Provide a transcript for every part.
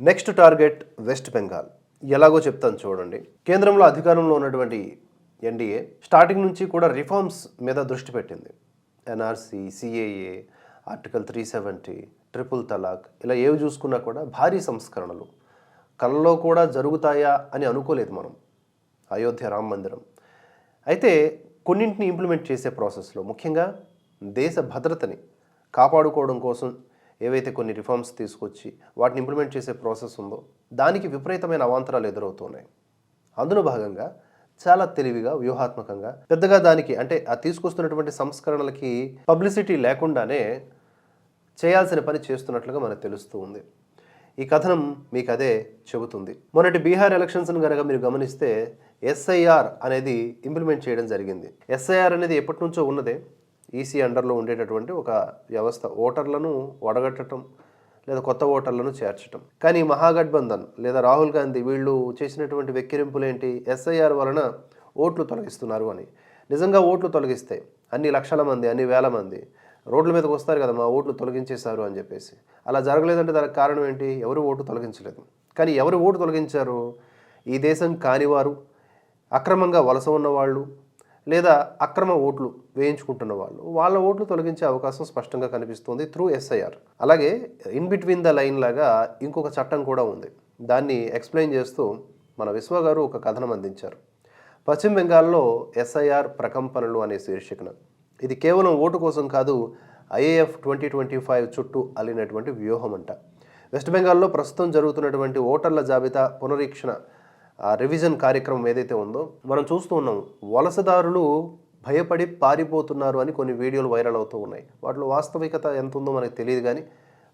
Next target west Bengal. ఎలాగో చెప్తాను చూడండి. కేంద్రంలో అధికారంలో ఉన్నటువంటి ఎన్డీఏ స్టార్టింగ్ నుంచి కూడా రిఫార్మ్స్ మీద దృష్టి పెట్టింది. NRC CAA article three seventy triple talaq ఇలా ఏవి చూసుకున్నా కూడా భారీ సంస్కరణలు. కళ్ళలో కూడా జరుగుతాయా అని అనుకోలేదు మనం. అయోధ్య రామ మందిరం. అయితే కొన్నింటిని ఇంప్లిమెంట్ చేసే ప్రాసెస్లో ముఖ్యంగా దేశ భద్రతని కాపాడుకోవడం కోసం ఏవైతే కొన్ని రిఫార్మ్స్ తీసుకొచ్చి వాటిని ఇంప్లిమెంట్ చేసే ప్రాసెస్ ఉందో దానికి విపరీతమైన అవాంతరాలు ఎదురవుతున్నాయి. అందులో భాగంగా చాలా తెలివిగా వ్యూహాత్మకంగా పెద్దగా దానికి అంటే ఆ తీసుకొస్తున్నటువంటి సంస్కరణలకి పబ్లిసిటీ లేకుండానే చేయాల్సిన పని చేస్తున్నట్లుగా మనకు తెలుస్తూ ఉంది. ఈ కథనం మీకు అదే చెబుతుంది. మొన్నటి బీహార్ ఎలక్షన్స్ని కనుక మీరు గమనిస్తే ఎస్ఐఆర్ అనేది ఇంప్లిమెంట్ చేయడం జరిగింది. ఎస్ఐఆర్ అనేది ఎప్పటి నుంచో ఉన్నదే. ఈసీ అండర్లో ఉండేటటువంటి ఒక వ్యవస్థ ఓటర్లను వడగట్టడం లేదా కొత్త ఓటర్లను చేర్చడం కానీ మహాగఠబంధన్ లేదా రాహుల్ గాంధీ వీళ్ళు చేసినటువంటి వెక్కిరింపులు ఏంటి ఎస్ఐఆర్ వలన ఓట్లు తొలగిస్తున్నారు అని. నిజంగా ఓట్లు తొలగిస్తే అన్ని లక్షల మంది అన్ని వేల మంది రోడ్ల మీదకి వస్తారు కదా మా ఓట్లు తొలగించేశారు అని చెప్పేసి. అలా జరగలేదంటే దానికి కారణం ఏంటి? ఎవరు ఓటు తొలగించలేదు. కానీ ఎవరు ఓటు తొలగించారు? ఈ దేశం కానివారు అక్రమంగా వలస ఉన్నవాళ్ళు లేదా అక్రమ ఓట్లు వేయించుకుంటున్న వాళ్ళు వాళ్ళ ఓట్లు తొలగించే అవకాశం స్పష్టంగా కనిపిస్తుంది త్రూ ఎస్ఐఆర్ అలాగే ఇన్ బిట్వీన్ ద లైన్ లాగా ఇంకొక చట్టం కూడా ఉంది. దాన్ని ఎక్స్ప్లెయిన్ చేస్తూ మన విశ్వ గారు ఒక కథనం అందించారు. పశ్చిమ బెంగాల్లో ఎస్ఐఆర్ ప్రకంపనలు అనే శీర్షికన. ఇది కేవలం ఓటు కోసం కాదు ఐఏఎఫ్ ట్వంటీ ట్వంటీ ఫైవ్ చుట్టూ అల్లినటువంటి వ్యూహం అంట వెస్ట్ బెంగాల్లో ప్రస్తుతం జరుగుతున్నటువంటి ఓటర్ల జాబితా పునరీక్షణ రివిజన్ కార్యక్రమం ఏదైతే ఉందో మనం చూస్తూ ఉన్నాం వలసదారులు భయపడి పారిపోతున్నారు అని కొన్ని వీడియోలు వైరల్ అవుతూ ఉన్నాయి. వాటిలో వాస్తవికత ఎంత ఉందో మనకు తెలియదు కానీ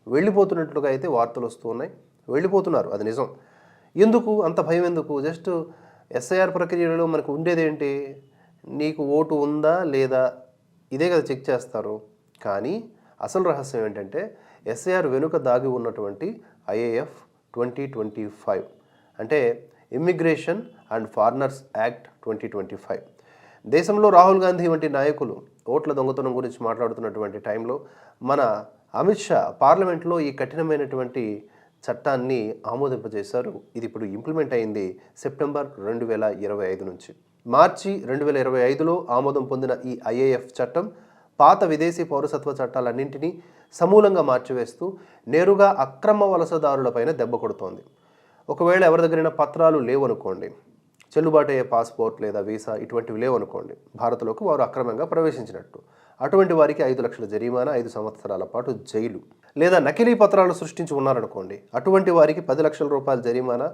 వెళ్ళిపోతున్నట్లుగా అయితే వార్తలు వస్తూ ఉన్నాయి. వెళ్ళిపోతున్నారు అది నిజం. ఎందుకు? అంత భయం ఎందుకు? జస్ట్ ఎస్ఐఆర్ ప్రక్రియలో మనకు ఉండేదేంటి నీకు ఓటు ఉందా లేదా? ఇదే కదా చెక్ చేస్తారు. కానీ అసలు రహస్యం ఏంటంటే ఎస్ఐఆర్ వెనుక దాగి ఉన్నటువంటి ఐఏఎఫ్ ట్వంటీ ట్వంటీ ఫైవ్ అంటే immigration and foreigners act twenty twenty five దేశంలో రాహుల్ గాంధీ వంటి నాయకులు ఓట్ల దొంగతనం గురించి మాట్లాడుతున్నటువంటి టైంలో మన అమిత్ షా పార్లమెంట్లో ఈ కఠినమైనటువంటి చట్టాన్ని ఆమోదింపజేశారు. ఇది ఇప్పుడు ఇంప్లిమెంట్ అయింది సెప్టెంబర్ రెండు వేల ఇరవై ఐదు నుంచి. మార్చి రెండు వేల ఇరవై ఐదులో ఆమోదం పొందిన ఈ ఐఏఎఫ్ చట్టం పాత విదేశీ పౌరసత్వ చట్టాలన్నింటినీ సమూలంగా మార్చివేస్తూ నేరుగా అక్రమ వలసదారులపైన దెబ్బ కొడుతోంది. ఒకవేళ ఎవరి దగ్గరైనా పత్రాలు లేవనుకోండి చెల్లుబాటు అయ్యే పాస్పోర్ట్ లేదా వీసా ఇటువంటివి లేవనుకోండి భారత్లోకి వారు అక్రమంగా ప్రవేశించినట్టు. అటువంటి వారికి ఐదు లక్షల జరిమానా ఐదు సంవత్సరాల పాటు జైలు. లేదా నకిలీ పత్రాలు సృష్టించి ఉన్నారనుకోండి అటువంటి వారికి పది లక్షల రూపాయల జరిమానా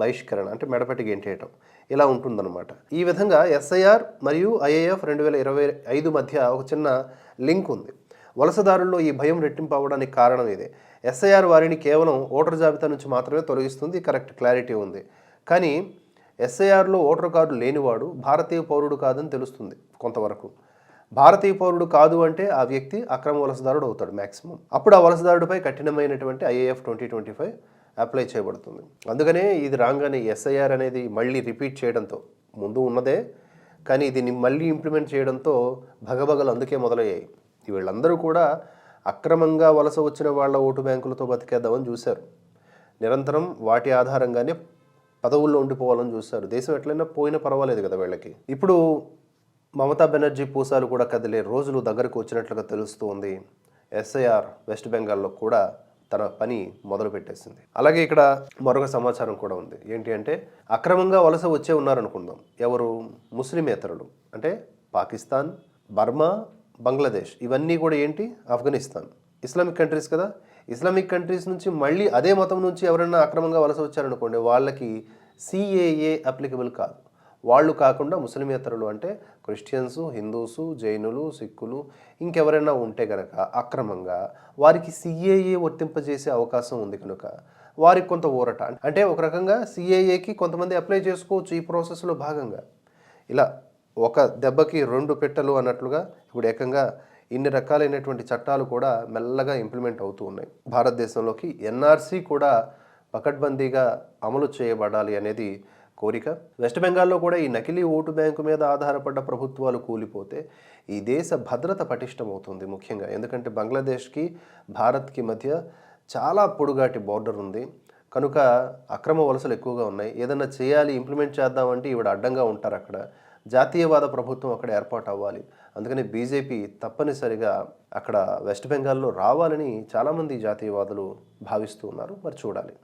బహిష్కరణ అంటే మెడపెట్టి గెంటేయటం ఇలా ఉంటుందన్నమాట. ఈ విధంగా ఎస్ఐఆర్ మరియు ఐఏఎఫ్ రెండు వేల ఇరవై ఐదు మధ్య ఒక చిన్న లింక్ ఉంది. వలసదారుల్లో ఈ భయం రెట్టింపు అవ్వడానికి కారణం ఇదే. ఎస్ఐఆర్ వారిని కేవలం ఓటర్ జాబితా నుంచి మాత్రమే తొలగిస్తుంది. కరెక్ట్ క్లారిటీ ఉంది. కానీ ఎస్ఐఆర్లో ఓటర్ కార్డు లేనివాడు భారతీయ పౌరుడు కాదని తెలుస్తుంది కొంతవరకు. భారతీయ పౌరుడు కాదు అంటే ఆ వ్యక్తి అక్రమ వలసదారుడు అవుతాడు మ్యాక్సిమం అప్పుడు ఆ వలసదారుడిపై కఠినమైనటువంటి IAF twenty twenty five apply చేయబడుతుంది. అందుకనే ఇది రాగానే ఎస్ఐఆర్ అనేది మళ్ళీ రిపీట్ చేయడంతో ముందు ఉన్నదే కానీ దీన్ని మళ్ళీ ఇంప్లిమెంట్ చేయడంతో భగభగలు అందుకే మొదలయ్యాయి. వీళ్ళందరూ కూడా అక్రమంగా వలస వచ్చిన వాళ్ళ ఓటు బ్యాంకులతో బతికేద్దామని చూశారు. నిరంతరం వాటి ఆధారంగానే పదవుల్లో ఉండిపోవాలని చూశారు. దేశం ఎట్లయినా పోయినా పర్వాలేదు కదా వీళ్ళకి. ఇప్పుడు మమతా బెనర్జీ పూసాలు కూడా కదిలే రోజులు దగ్గరకు వచ్చినట్లుగా తెలుస్తోంది. ఎస్ఐఆర్ వెస్ట్ బెంగాల్లో కూడా తన పని మొదలు పెట్టేసింది అలాగే ఇక్కడ మరొక సమాచారం కూడా ఉంది. ఏంటి అంటే అక్రమంగా వలస వచ్చే ఉన్నారనుకుందాం. ఎవరు? ముస్లిమేతరులు అంటే పాకిస్తాన్ బర్మా బంగ్లాదేశ్ ఇవన్నీ కూడా ఏంటి? ఆఫ్ఘనిస్తాన్. ఇస్లామిక్ కంట్రీస్ కదా? ఇస్లామిక్ కంట్రీస్ నుంచి మళ్ళీ అదే మతం నుంచి ఎవరైనా అక్రమంగా వలస వచ్చారనుకోండి వాళ్ళకి సిఏఏ అప్లికబుల్ కాదు. వాళ్ళు కాకుండా ముస్లిమేతరులు అంటే క్రిస్టియన్స్ హిందూసు జైనులు సిక్కులు ఇంకెవరైనా ఉంటే కనుక అక్రమంగా వారికి సిఏఏ వర్తింపజేసే అవకాశం ఉంది కనుక వారికి కొంత ఊరట. అంటే ఒక రకంగా సిఏఏకి కొంతమంది అప్లై చేసుకోవచ్చు ఈ ప్రాసెస్లో భాగంగా. ఇలా ఒక దెబ్బకి రెండు పెట్టలు అన్నట్లుగా ఇప్పుడు ఏకంగా ఇన్ని రకాలైనటువంటి చట్టాలు కూడా మెల్లగా ఇంప్లిమెంట్ అవుతూ ఉన్నాయి. భారతదేశంలోకి ఎన్ఆర్సీ కూడా పకడ్బందీగా అమలు చేయబడాలి అనేది కోరిక. వెస్ట్ బెంగాల్లో కూడా ఈ నకిలీ ఓటు బ్యాంకు మీద ఆధారపడ్డ ప్రభుత్వాలు కూలిపోతే ఈ దేశ భద్రత పటిష్టమవుతుంది ముఖ్యంగా. ఎందుకంటే బంగ్లాదేశ్కి భారత్కి మధ్య చాలా పొడుగాటి బార్డర్ ఉంది. కనుక అక్రమ వలసలు ఎక్కువగా ఉన్నాయి. ఏదన్నా చేయాలి ఇంప్లిమెంట్ చేద్దామంటే ఈవిడ అడ్డంగా ఉంటారు అక్కడ జాతీయవాద ప్రభుత్వం అక్కడ ఏర్పాటు అవ్వాలి. అందుకని బీజేపీ తప్పనిసరిగా అక్కడ వెస్ట్ బెంగాల్లో రావాలని చాలామంది జాతీయవాదులు భావిస్తూ ఉన్నారు. మరి చూడాలి.